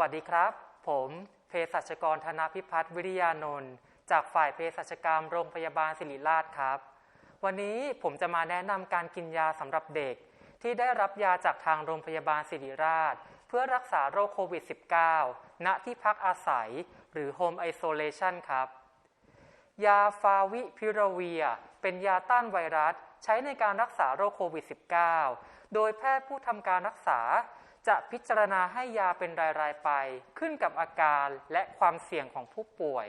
วัสดีครับ ผมเภสัชกรธนพิพัฒน์วิริยานนท์จากฝ่ายเภสัชกรรมโรงพยาบาลศิริราชครับ วันนี้ผมจะมาแนะนำการกินยาสำหรับเด็ก ที่ได้รับยาจากทางโรงพยาบาลศิริราช เพื่อรักษาโรคโควิด -19 ณที่พักอาศัย หรือ Home Isolation ครับ ยาฟาวิพิราเวีย เป็นยาต้านไวรัสใช้ในการรักษาโรคโควิด -19 โดยแพทย์ผู้ทำการรักษา จะพิจารณาให้ยาเป็นราย ๆ ไป ขึ้นกับอาการและความเสี่ยงของผู้ป่วย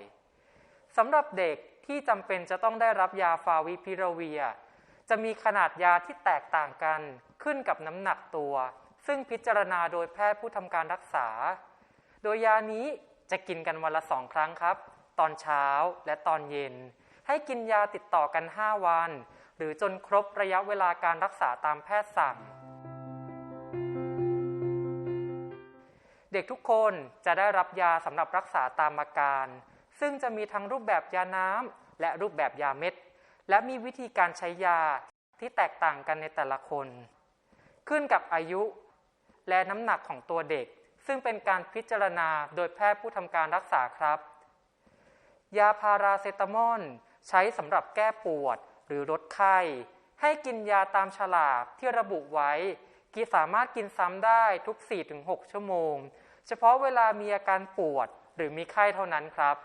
สำหรับเด็กที่จำเป็นจะต้องได้รับยาฟาวิพิราเวีย จะมีขนาดยาที่แตกต่างกันขึ้นกับน้ำหนักตัว ซึ่งพิจารณาโดยแพทย์ผู้ทำการรักษา โดยยานี้จะกินกันวันละสองครั้งครับ ตอนเช้าและตอนเย็น ให้กินยาติดต่อกัน 5 วัน หรือจนครบระยะเวลาการรักษาตามแพทย์สั่ง เด็กทุกคนจะได้รับยาสำหรับรักษาตามอาการ ซึ่งจะมีทั้งรูปแบบยาน้ำและรูปแบบยาเม็ด และมีวิธีการใช้ยาที่แตกต่างกันในแต่ละคน ขึ้นกับอายุ และน้ำหนักของตัวเด็ก ซึ่งเป็นการพิจารณาโดยแพทย์ผู้ทำการรักษาครับ ยาพาราเซตามอลใช้สำหรับแก้ปวดหรือลดไข้ ให้กินยาตามฉลากที่ระบุไว้ กิสามารถกินซ้ำได้ทุก 4-6 ชั่วโมง เฉพาะเวลามีอาการปวดหรือมีไข้เท่านั้นครับ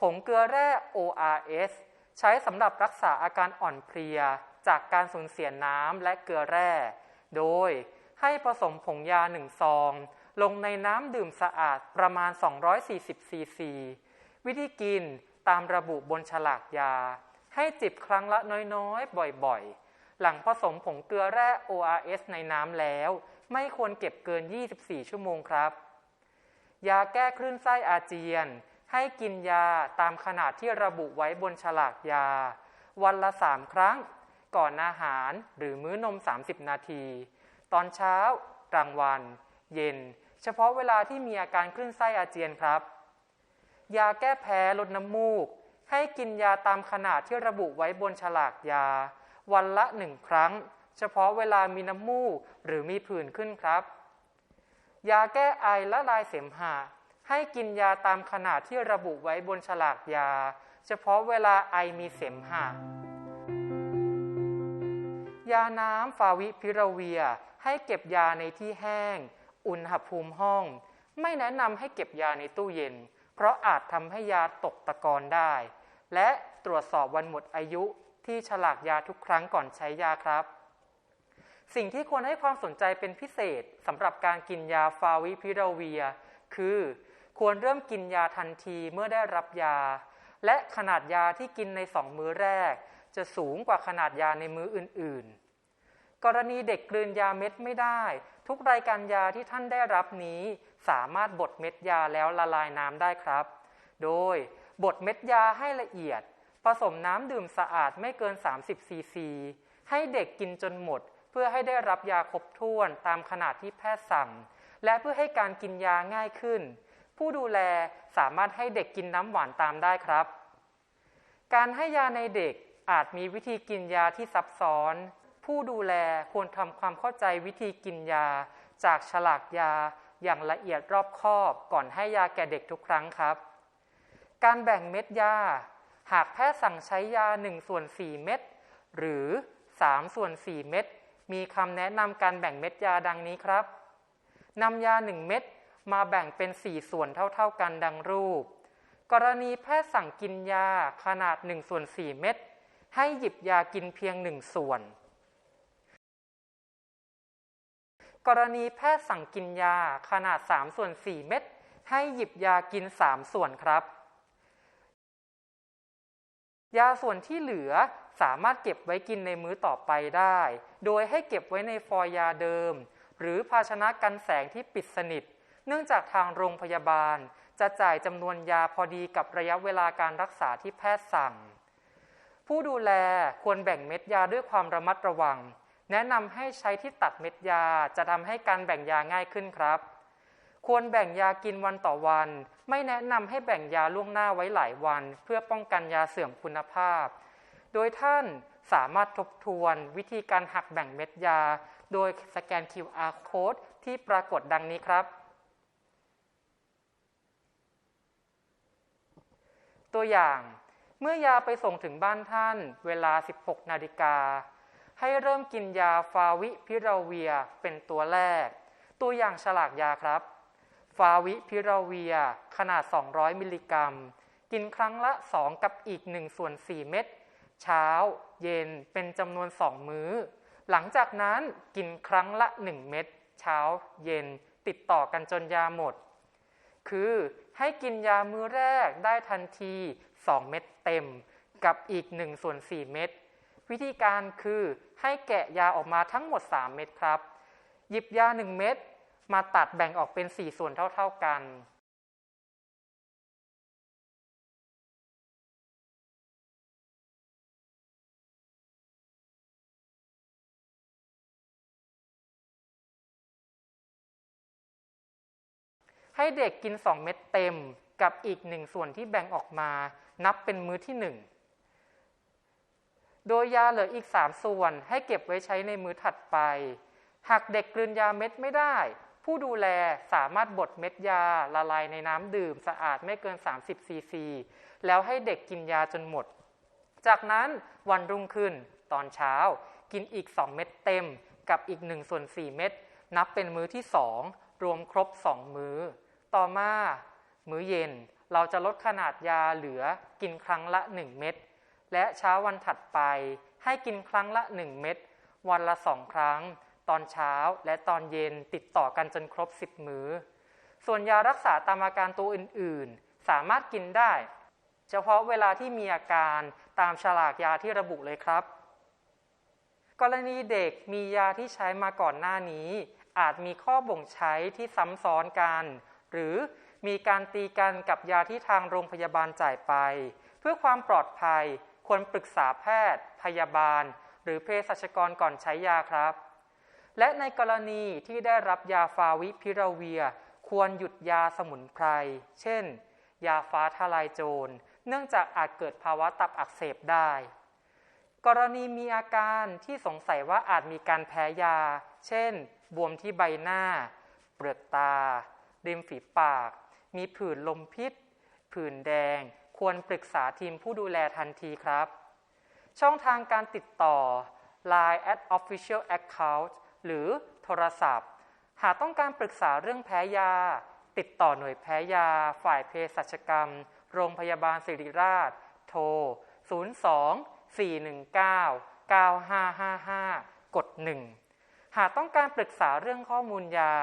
ผงเกลือแร่ ORS ใช้สำหรับรักษาอาการอ่อนเพลีย จากการสูญเสียน้ำและเกลือแร่ โดยให้ผสมผงยาหนึ่งซอง ลงในน้ำดื่มสะอาดประมาณ 240 ซีซี วิธีกินตามระบุบนฉลากยา ให้จิบครั้งละน้อยๆ บ่อยๆ หลังผสมผงเกลือแร่ ORS ในน้ำแล้ว ไม่ควรเก็บเกิน 24 ชั่วโมงครับ ยาแก้คลื่นไส้อาเจียน ให้กินยาตามขนาดที่ระบุไว้บนฉลากยา วันละ 3 ครั้ง ก่อนอาหารหรือมื้อนม 30 นาที ตอนเช้า กลางวัน เย็น เฉพาะเวลาที่มีอาการคลื่นไส้อาเจียนครับ ยาแก้แพ้ลดน้ำมูก ให้กินยาตามขนาดที่ระบุไว้บนฉลากยา วันละหนึ่งครั้ง เฉพาะเวลามีน้ำมูกหรือมีผื่นขึ้นครับ ยาแก้ไอและลายเสมหะให้กินยาตามขนาดที่ระบุไว้บนฉลากยา เฉพาะเวลาไอมีเสมหะยาน้ำฟาวิพิราเวีย ให้เก็บยาในที่แห้ง อุณหภูมิห้อง ไม่แนะนำให้เก็บยาในตู้เย็น เพราะอาจทำให้ยาตกตะกอนได้ และตรวจสอบวันหมดอายุ ที่ฉลากยาทุกครั้งก่อนใช้ยาครับ สิ่งที่ควรให้ความสนใจเป็นพิเศษสำหรับการกินยาฟาวิพิราเวีย คือ ควรเริ่มกินยาทันทีเมื่อได้รับยา และขนาดยาที่กินในสองมื้อแรก จะสูงกว่าขนาดยาในมื้ออื่น ๆ กรณีเด็กกลืนยาเม็ดไม่ได้ ทุกรายการยาที่ท่านได้รับนี้ สามารถบดเม็ดยาแล้วละลายน้ำได้ครับ โดยบดเม็ดยาให้ละเอียด ผสมน้ำดื่มสะอาดไม่เกิน 30 ซีซี ให้เด็กกินจนหมด เพื่อให้ได้รับยาครบถ้วนตามขนาดที่แพทย์สั่ง และเพื่อให้การกินยาง่ายขึ้น ผู้ดูแลสามารถให้เด็กกินน้ำหวานตามได้ครับ การให้ยาในเด็กอาจมีวิธีกินยาที่ซับซ้อน ผู้ดูแลควรทำความเข้าใจวิธีกินยา จากฉลากยาอย่างละเอียดรอบคอบก่อนให้ยาแก่เด็กทุกครั้งครับ การแบ่งเม็ดยา หากแพทย์สั่งใช้ยา 1 ส่วน 4 เม็ดหรือ 3 ส่วน 4 เม็ดมีคำแนะนำการแบ่งเม็ดยาดังนี้ครับนำยา 1 เม็ดมาแบ่งเป็น 4 ส่วนเท่า ๆ กันดังรูป กรณีแพทย์สั่งกินยาขนาด 1 ส่วน 4 เม็ดให้หยิบยากินเพียง 1 ส่วน กรณีแพทย์สั่งกินยาขนาด 3 ส่วน 4 เม็ดให้หยิบยากิน 3 ส่วนครับ ยาส่วนที่เหลือสามารถเก็บไว้กินในมื้อต่อไปได้ โดยให้เก็บไว้ในฟอยยาเดิม หรือภาชนะกันแสงที่ปิดสนิท เนื่องจากทางโรงพยาบาล จะจ่ายจำนวนยาพอดีกับระยะเวลาการรักษาที่แพทย์สั่ง ผู้ดูแลควรแบ่งเม็ดยาด้วยความระมัดระวัง แนะนำให้ใช้ที่ตัดเม็ดยาจะทำให้การแบ่งยาง่ายขึ้นครับ ควรแบ่งยากินวันต่อวัน ไม่แนะนำให้แบ่งยาล่วงหน้าไว้หลายวัน เพื่อป้องกันยาเสื่อมคุณภาพ โดยท่านสามารถทบทวนวิธีการหักแบ่งเม็ดยา โดยสแกน QR code ที่ปรากฏดังนี้ครับ ตัวอย่างเมื่อยาไปส่งถึงบ้านท่านเวลา 16 นาฬิกา ให้เริ่มกินยาฟาวิพิราเวียเป็นตัวแรก ตัวอย่างฉลากยาครับ ฟาวิพิราเวีย ขนาด 200 มิลลิกรัม กินครั้งละ 2 กับอีก1ส่วน 4 เม็ดเช้า เย็นเป็นจำนวน 2 มื้อ หลังจากนั้นกินครั้งละ 1 เม็ดเช้า เย็นติดต่อกันจนยาหมด คือให้กินยามื้อแรกได้ทันที 2 เม็ดเต็ม กับอีก1ส่วน 4 เม็ดวิธีการคือให้แกะยาออกมาทั้งหมด 3 เม็ดครับ หยิบยา 1 เม็ด มาตัดแบ่งออกเป็น4ส่วนเท่า ๆกันให้เด็กกิน 2 เม็ดเต็มกับอีก1ส่วนที่แบ่งออกมานับเป็นมื้อที่ 1 โดยยาเหลืออีก 3 ส่วนให้เก็บไว้ใช้ในมื้อถัดไป หากเด็กกลืนยาเม็ดไม่ได้ ผู้ดูแลสามารถบดเม็ดยาละลายในน้ำดื่ม สะอาดไม่เกิน 30 ซีซี แล้วให้เด็กกินยาจนหมด จากนั้นวันรุ่งขึ้นตอนเช้า กินอีก 2 เม็ดเต็มกับอีก1ส่วน4เม็ดนับเป็นมื้อที่ 2 รวมครบ 2 มื้อ ต่อมา มื้อเย็นเราจะลดขนาดยาเหลือกินครั้งละ 1 เม็ดและเช้าวันถัดไปให้กินครั้งละ 1 เม็ดวันละ 2 ครั้ง ตอนเช้าและตอนเย็นติดต่อกันจนครบ 10 มื้อ ส่วนยารักษาตามอาการตัวอื่นๆ สามารถกินได้ เฉพาะเวลาที่มีอาการตามฉลากยาที่ระบุเลยครับ กรณีเด็กมียาที่ใช้มาก่อนหน้านี้ อาจมีข้อบ่งใช้ที่ซ้ำซ้อนกัน หรือมีการตีกันกับยาที่ทางโรงพยาบาลจ่ายไป เพื่อความปลอดภัยควรปรึกษาแพทย์ พยาบาล หรือเภสัชกรก่อนใช้ยาครับ และในกรณีที่ได้รับยาฟาวิพิราเวีย ควรหยุดยาสมุนไพร เช่น ยาฟ้าทลายโจร เนื่องจากอาจเกิดภาวะตับอักเสบได้ กรณีมีอาการที่สงสัยว่าอาจมีการแพ้ยา เช่น บวมที่ใบหน้า เปลือกตา ริมฝีปาก มีผื่นลมพิษ ผื่นแดง ควรปรึกษาทีมผู้ดูแลทันทีครับ ช่องทางการติดต่อ Line at Official Account หรือโทรศัพท์ หากต้องการปรึกษาเรื่องแพ้ยา ติดต่อหน่วยแพ้ยา ฝ่ายเภสัชกรรม โรงพยาบาลศิริราช โทร 02 419 9555 กด 1 หากต้องการปรึกษาเรื่องข้อมูลยา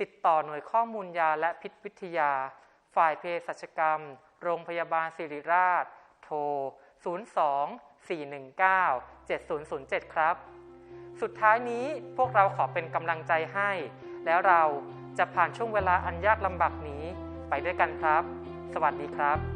ติดต่อหน่วยข้อมูลยาและพิษวิทยา ฝ่ายเภสัชกรรม โรงพยาบาลศิริราช โทร 02 419 7007 ครับ สุดท้ายนี้พวกเราขอเป็นกำลังใจให้ แล้วเราจะผ่านช่วงเวลาอันยากลำบากนี้ไปด้วยกันครับ สวัสดีครับ